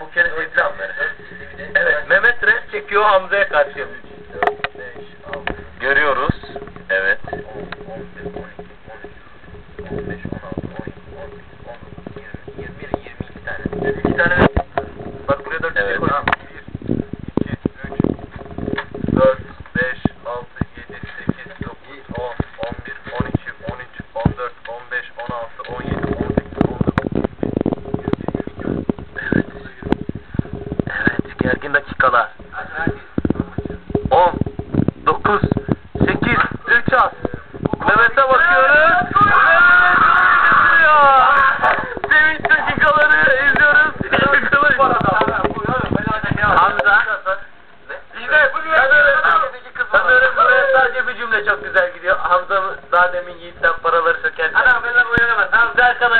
Bu kere reklam. Evet Mehmet res çekiyor Hamza'ya karşı. Görüyoruz. Evet. Bir dakikala. 10, 9, 8, 3 az. Mehmet'e bakıyoruz. Mehmet Sevinç dakikaları izliyoruz. Hamza. Sen öyle buraya sadece bir cümle çok güzel gidiyor. Hamza daha demin Yiğit'ten paraları sökerken. Ana ben de bu yönemez. Hamza arkadaş.